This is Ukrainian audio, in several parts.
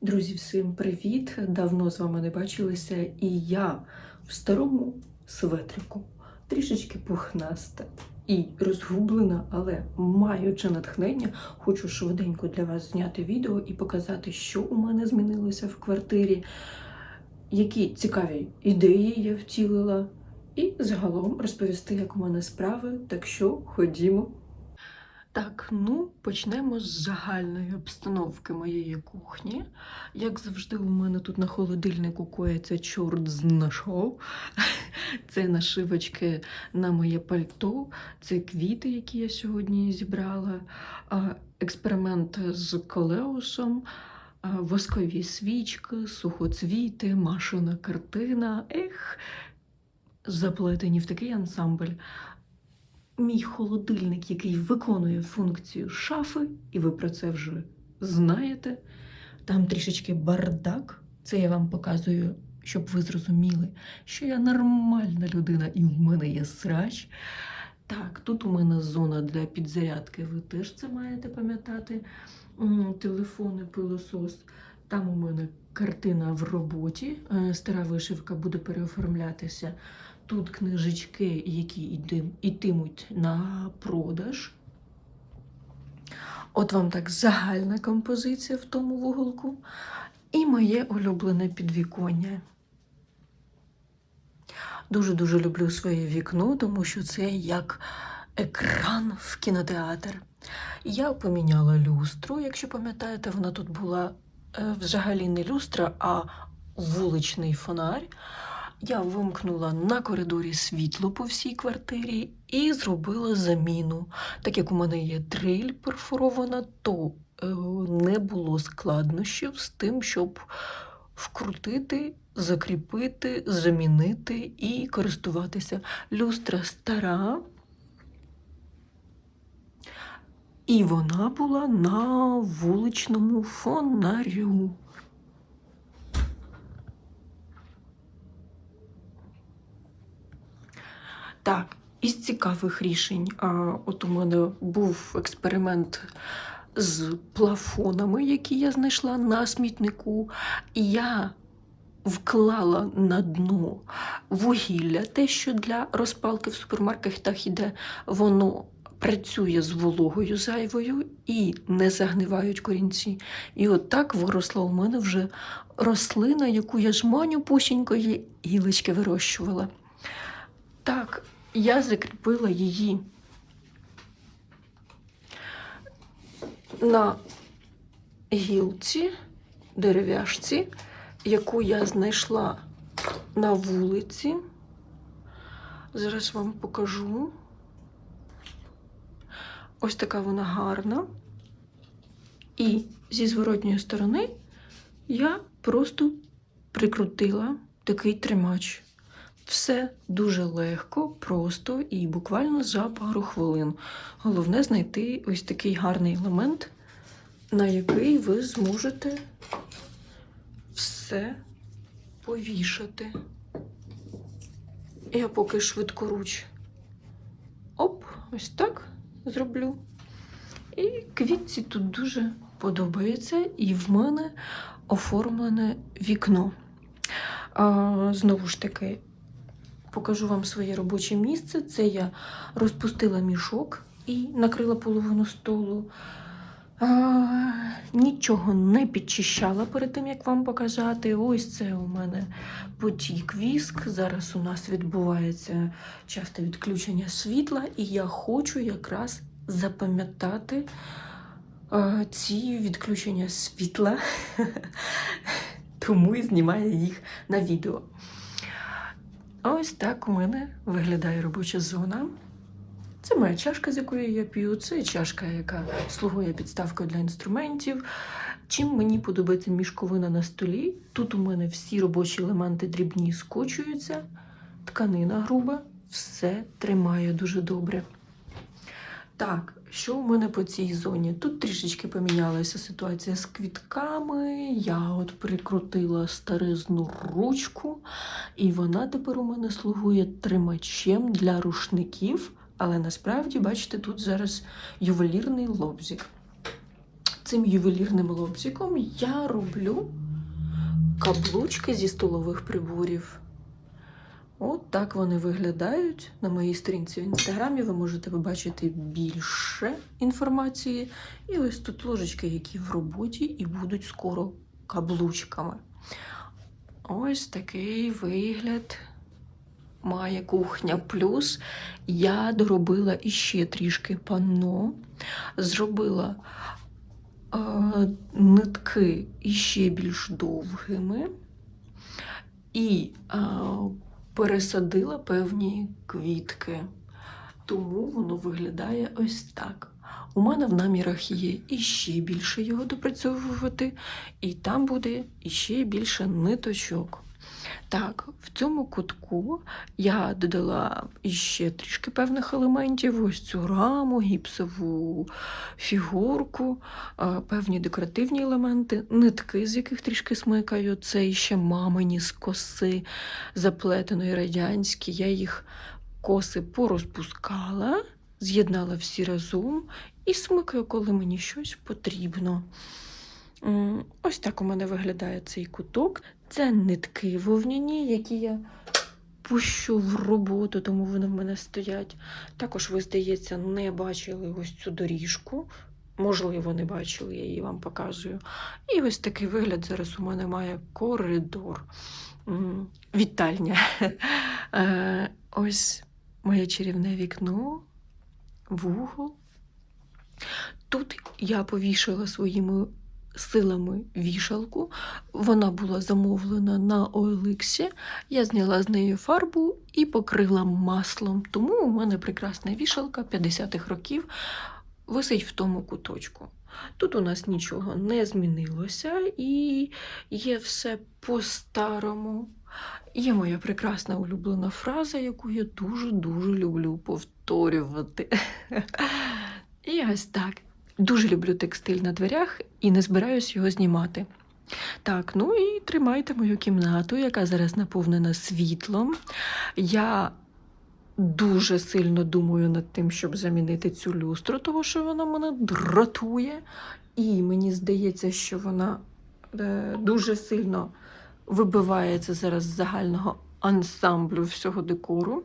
Друзі, всім привіт! Давно з вами не бачилися, і я в старому светрику, трішечки пухнаста і розгублена, але маючи натхнення, хочу швиденько для вас зняти відео і показати, що у мене змінилося в квартирі, які цікаві ідеї я втілила, і загалом розповісти, як у мене справи. Так що ходімо. Так, ну почнемо з загальної обстановки моєї кухні. Як завжди, у мене тут на холодильнику коїться чорт знайшов. Це нашивочки на моє пальто, це квіти, які я сьогодні зібрала, експеримент з колеусом, воскові свічки, сухоцвіти, машина картина. Ех, заплетені в такий ансамбль мій холодильник, який виконує функцію шафи, і ви про це вже знаєте. Там трішечки бардак. Це я вам показую, щоб ви зрозуміли, що я нормальна людина і в мене є срач. Так, тут у мене зона для підзарядки, ви теж це маєте пам'ятати. Телефони, пилосос. Там у мене картина в роботі. Е, Стара вишивка буде переоформлятися. Тут книжечки, які йтимуть на продаж. От вам так загальна композиція в тому вуголку. І моє улюблене підвіконня. Дуже-дуже люблю своє вікно, тому що це як екран в кінотеатр. Я поміняла люстру, якщо пам'ятаєте, вона тут була е, взагалі не люстра, а вуличний фонарь. Я вимкнула на коридорі світло по всій квартирі і зробила заміну. Так як у мене є дриль перфорована, то е, не було складнощів з тим, щоб вкрутити, закріпити, замінити і користуватися. Люстра стара. І вона була на вуличному фонарю. Так, із цікавих рішень. От у мене був експеримент з плафонами, які я знайшла на смітнику. Я вклала на дно вугілля, те, що для розпалки в супермаркетах іде, воно працює з вологою зайвою і не загнивають корінці. І от так виросла у мене вже рослина, яку я жманю пусінької гілочки вирощувала. Так, я закріпила її на гілці, дерев'яшці, яку я знайшла на вулиці. Зараз вам покажу. Ось така вона гарна. І зі зворотньої сторони я просто прикрутила такий тримач. Все дуже легко, просто і буквально за пару хвилин. Головне знайти ось такий гарний елемент, на який ви зможете все повішати. Я поки швидкоруч. Оп, ось так зроблю. І квітці тут дуже подобається, і в мене оформлене вікно. А, знову ж таки, покажу вам своє робоче місце. Це я розпустила мішок і накрила половину столу. А, нічого не підчищала перед тим, як вам показати. Ось це у мене потік віск. Зараз у нас відбувається часте відключення світла, і я хочу якраз запам'ятати ці відключення світла, тому і знімаю їх на відео. Ось так у мене виглядає робоча зона. Це моя чашка, з якої я п'ю. Це чашка, яка слугує підставкою для інструментів. Чим мені подобається мішковина на столі? Тут у мене всі робочі елементи дрібні скочуються, тканина груба, все тримає дуже добре. Так, що у мене по цій зоні? Тут трішечки помінялася ситуація з квітками. Я от прикрутила старезну ручку, і вона тепер у мене слугує тримачем для рушників. Але насправді, бачите, тут зараз ювелірний лобзик. Цим ювелірним лобзиком я роблю каблучки зі столових приборів. От так вони виглядають. На моїй сторінці в інстаграмі ви можете побачити більше інформації. І ось тут ложечки, які в роботі і будуть скоро каблучками. Ось такий вигляд має кухня. Плюс я доробила іще трішки панно, зробила е, нитки іще більш довгими і е, пересадила певні квітки. Тому воно виглядає ось так. У мене в намірах є іще більше його допрацьовувати, і там буде іще більше ниточок. Так, в цьому кутку я додала іще трішки певних елементів: ось цю раму, гіпсову фігурку, певні декоративні елементи, нитки, з яких трішки смикаю. Це іще мамині з коси заплетеної радянські. Я їх коси порозпускала, з'єднала всі разом і смикаю, коли мені щось потрібно. Ось так у мене виглядає цей куток. Це нитки вовняні, які я пущу в роботу, тому вони в мене стоять. Також ви, здається, не бачили ось цю доріжку. Можливо, не бачили, я її вам показую. І ось такий вигляд зараз у мене має коридор. Вітальня. Е, Ось моє чарівне вікно, вугол. Тут я повішала своїми силами вішалку. Вона була замовлена на OLX. Я зняла з неї фарбу і покрила маслом. Тому у мене прекрасна вішалка 50-х років висить в тому куточку. Тут у нас нічого не змінилося і є все по-старому. Є моя прекрасна улюблена фраза, яку я дуже-дуже люблю повторювати. І ось так. Дуже люблю текстиль на дверях і не збираюсь його знімати. Так, ну і тримайте мою кімнату, яка зараз наповнена світлом. Я дуже сильно думаю над тим, щоб замінити цю люстру, тому що вона мене дратує. І мені здається, що вона е, дуже сильно вибивається зараз з загального ансамблю всього декору.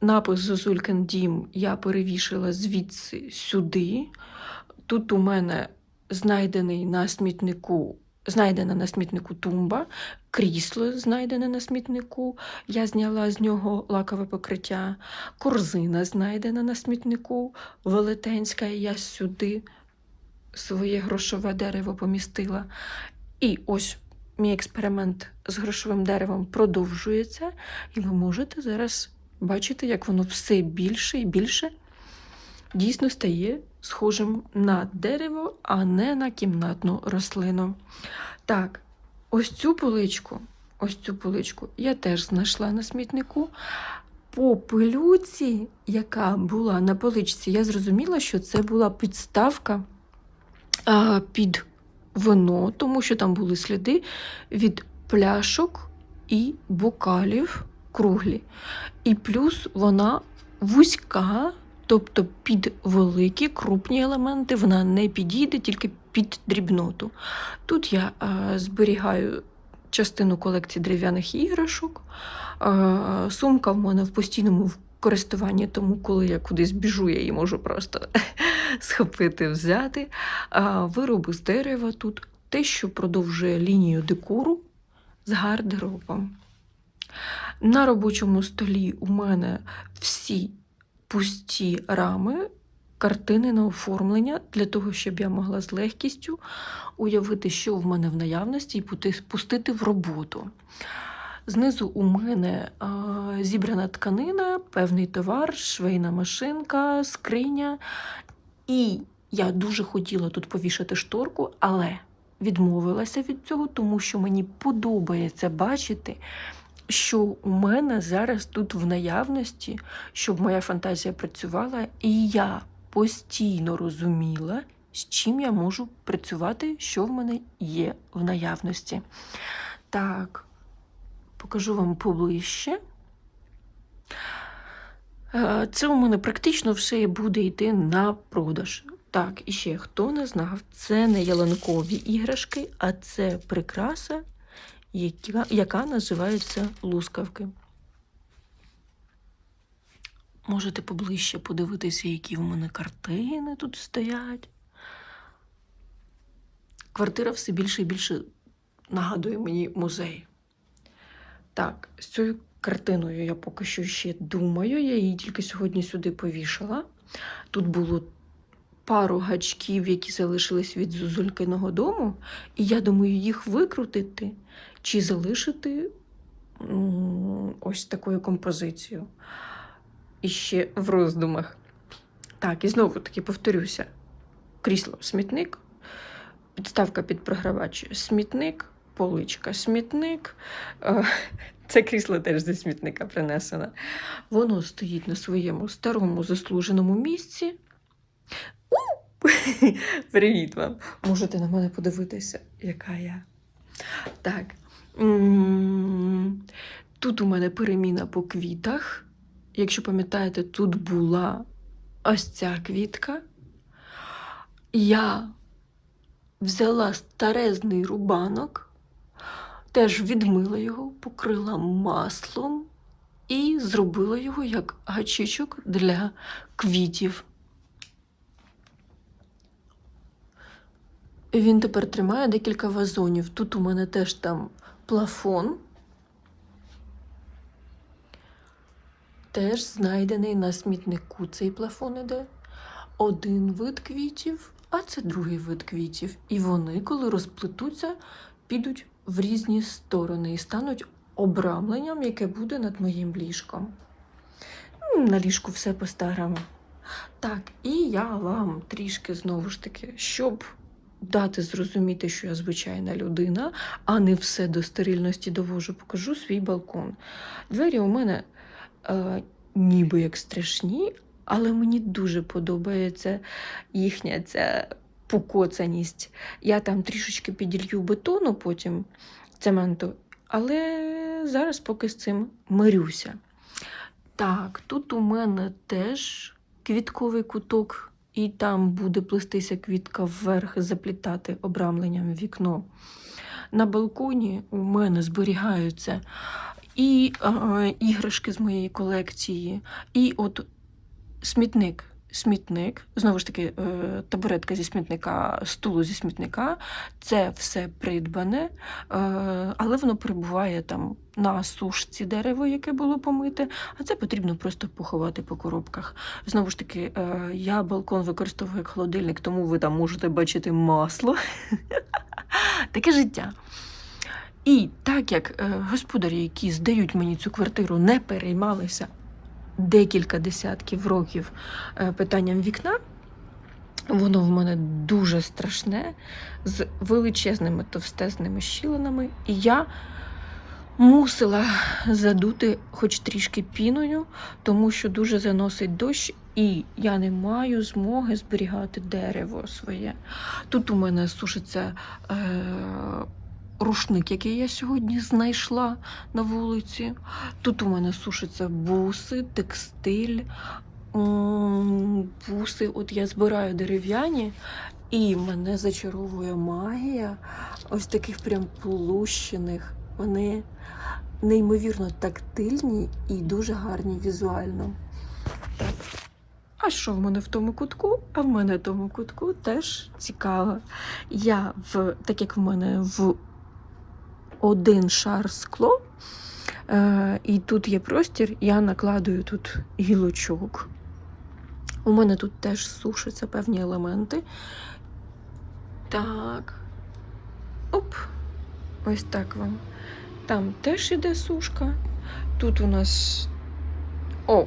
Напис Зозулькин дім я перевішила звідси сюди. Тут у мене знайдений на смітнику, знайдена на смітнику тумба, крісло знайдене на смітнику. Я зняла з нього лакове покриття, корзина знайдена на смітнику, велетенська, я сюди своє грошове дерево помістила. І ось мій експеримент з грошовим деревом продовжується, і ви можете зараз бачити, як воно все більше і більше дійсно стає схожим на дерево, а не на кімнатну рослину. Так, ось цю поличку, ось цю поличку я теж знайшла на смітнику. По пилюці, яка була на поличці, я зрозуміла, що це була підставка а, під вино, тому що там були сліди від пляшок і бокалів круглі. І плюс вона вузька, тобто під великі крупні елементи вона не підійде, тільки під дрібноту. Тут я е, зберігаю частину колекції дерев'яних іграшок. Е, сумка в мене в постійному користуванні, тому коли я кудись біжу, я її можу просто схопити, взяти. А вироби з дерева тут те, що продовжує лінію декору з гардеробом. На робочому столі у мене всі пусті рами, картини на оформлення для того, щоб я могла з легкістю уявити, що в мене в наявності, і пустити в роботу. Знизу у мене а, зібрана тканина, певний товар, швейна машинка, скриня. І я дуже хотіла тут повішати шторку, але відмовилася від цього, тому що мені подобається бачити, що у мене зараз тут в наявності, щоб моя фантазія працювала, і я постійно розуміла, з чим я можу працювати, що в мене є в наявності. Так, покажу вам поближче. Е, Це у мене практично все буде йти на продаж. Так, і ще хто не знав, це не ялинкові іграшки, а це прикраса, яка, яка називається лускавки. Можете поближче подивитися, які в мене картини тут стоять. Квартира все більше і більше нагадує мені музей. Так, з цією картиною я поки що ще думаю. Я її тільки сьогодні сюди повішала. Тут було пару гачків, які залишились від Зузулькиного дому, і я думаю, їх викрутити чи залишити ось такою композицією. І ще в роздумах. Так, і знову таки повторюся: крісло смітник, підставка під програвач смітник, поличка смітник. Е, Це крісло теж зі смітника принесено. Воно стоїть на своєму старому заслуженому місці. Привіт вам! Можете на мене подивитися, яка я. Так. Тут у мене переміна по квітах. Якщо пам'ятаєте, тут була ось ця квітка. Я взяла старезний рубанок, теж відмила його, покрила маслом і зробила його як гачичок для квітів. Він тепер тримає декілька вазонів. Тут у мене теж там плафон. Теж знайдений на смітнику цей плафон іде. Один вид квітів, а це другий вид квітів. І вони, коли розплетуться, підуть в різні сторони і стануть обрамленням, яке буде над моїм ліжком. На ліжку все по-старому. Так, і я вам трішки знову ж таки, щоб дати зрозуміти, що я звичайна людина, а не все до стерильності довожу, покажу свій балкон. Двері у мене е, ніби як страшні, але мені дуже подобається їхня ця покоцаність. Я там трішечки піділью бетону потім цементу, але зараз поки з цим мирюся. Так, тут у мене теж квітковий куток, і там буде плестися квітка вверх, заплітати обрамленням вікно. На балконі у мене зберігаються і е, іграшки з моєї колекції, і от смітник. Смітник, знову ж таки, е, табуретка зі смітника, стулу зі смітника. Це все придбане, е, але воно перебуває там на сушці дерево, яке було помите, а це потрібно просто поховати по коробках. Знову ж таки, е, я балкон використовую як холодильник, тому ви там можете бачити масло. Таке життя. І так як господарі, які здають мені цю квартиру, не переймалися декілька десятків років е, питанням вікна, воно в мене дуже страшне, з величезними товстезними щілинами. І я мусила задути хоч трішки піною, тому що дуже заносить дощ, і я не маю змоги зберігати дерево своє. Тут у мене сушиться. Е- Рушник, який я сьогодні знайшла на вулиці. Тут у мене сушаться буси, текстиль, буси. От я збираю дерев'яні, і мене зачаровує магія ось таких прям полущених. Вони неймовірно тактильні і дуже гарні візуально. Так. А що в мене в тому кутку? А в мене в тому кутку теж цікаво. Я в так як в мене в один шар скло, е, і тут є простір, я накладую тут гілочок. У мене тут теж сушаться певні елементи. Так. Оп, ось так вам. Там теж іде сушка. Тут у нас о,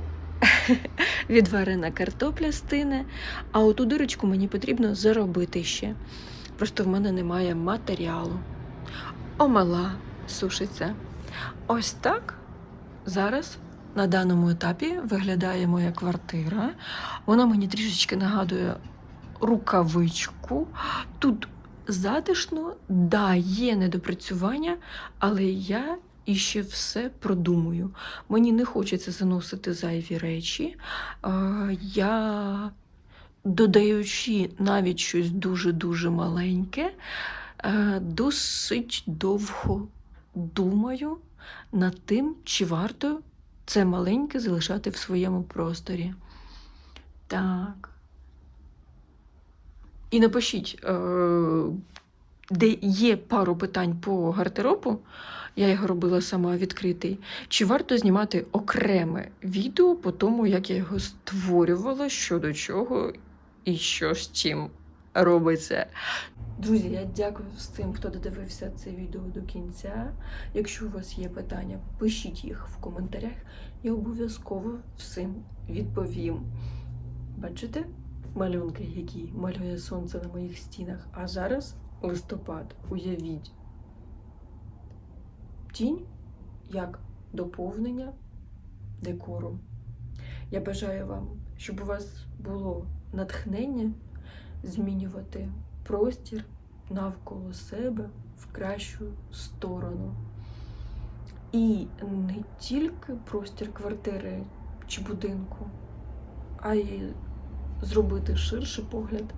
відварена картопля стине, а оту дирочку мені потрібно заробити ще. Просто в мене немає матеріалу омела сушиться. Ось так зараз на даному етапі виглядає моя квартира. Вона мені трішечки нагадує рукавичку. Тут затишно, да, є недопрацювання, але я іще все продумую. Мені не хочеться заносити зайві речі. Я додаючи навіть щось дуже-дуже маленьке, досить довго думаю над тим, чи варто це маленьке залишати в своєму просторі. Так. І напишіть, е, де є пару питань по гардеробу, я його робила сама відкритий. Чи варто знімати окреме відео по тому, як я його створювала, що до чого і що з чим робиться? Друзі, я дякую всім, хто додивився це відео до кінця. Якщо у вас є питання, пишіть їх в коментарях. Я обов'язково всім відповім. Бачите малюнки, які малює сонце на моїх стінах? А зараз листопад. Уявіть. Тінь як доповнення декору. Я бажаю вам, щоб у вас було натхнення змінювати простір навколо себе в кращу сторону. І не тільки простір квартири чи будинку, а й зробити ширший погляд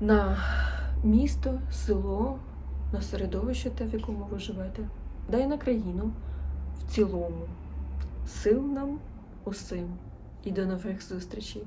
на місто, село, на середовище те, в якому ви живете, да й на країну в цілому. Сил нам усім і до нових зустрічей!